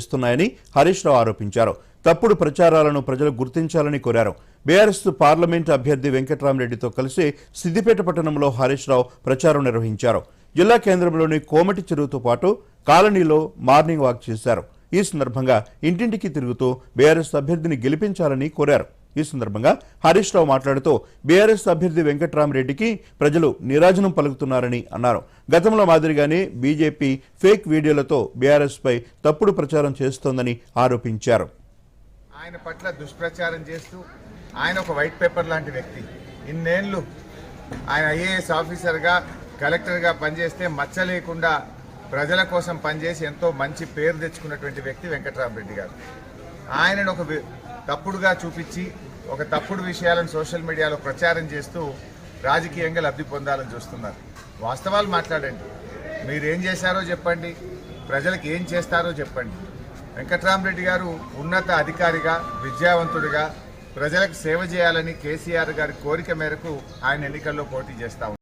చేస్తున్నాయని హరీష్ రావు ఆరోపించారు. తప్పుడు ప్రచారాలను ప్రజలు గుర్తించాలని కోరారు. బీఆర్ఎస్ పార్లమెంట్ అభ్యర్థి వెంకట్రామరెడ్డితో కలిసి సిద్దిపేట పట్టణంలో హరీష్ రావు ప్రచారం నిర్వహించారు. జిల్లా కేంద్రంలోని కోమటి చెరువుతో పాటు కాలనీలో మార్నింగ్ వాక్ చేశారు. ఈ సందర్భంగా ఇంటింటికి తిరుగుతూ బీఆర్ఎస్ అభ్యర్థిని గెలిపించాలని కోరారు. ఈ సందర్భంగా హరీష్ రావు మాట్లాడుతూ బీఆర్ఎస్ అభ్యర్థి వెంకట్రామరెడ్డికి ప్రజలు నిరాజనం పలుకుతున్నారని అన్నారు. గతంలో మాదిరిగానే బీజేపీ ఫేక్ వీడియోలతో బీఆర్ఎస్ పై తప్పుడు ప్రచారం చేస్తోందని ఆరోపించారు. ఆయన పట్ల దుష్ప్రచారం చేస్తూ ఆయన ఒక వైట్ పేపర్ లాంటి వ్యక్తి. ఇన్నేళ్ళు ఆయన ఐఏఎస్ ఆఫీసర్గా కలెక్టర్గా పనిచేస్తే మచ్చ లేకుండా ప్రజల కోసం పనిచేసి ఎంతో మంచి పేరు తెచ్చుకున్నటువంటి వ్యక్తి వెంకట్రామరెడ్డి గారు. ఆయనను ఒక తప్పుడుగా చూపించి ఒక తప్పుడు విషయాలను సోషల్ మీడియాలో ప్రచారం చేస్తూ రాజకీయంగా లబ్ధి పొందాలని చూస్తున్నారు. వాస్తవాలు మాట్లాడండి. మీరు ఏం చేశారో చెప్పండి. ప్రజలకు ఏం చేస్తారో చెప్పండి. వెంకట్రామరెడ్డి గారు ఉన్నత అధికారిగా విద్యావంతుడిగా ప్రజలకు సేవ చేయాలని కేసీఆర్ గారి కోరిక మేరకు ఆయన ఎన్నికల్లో పోటీ చేస్తా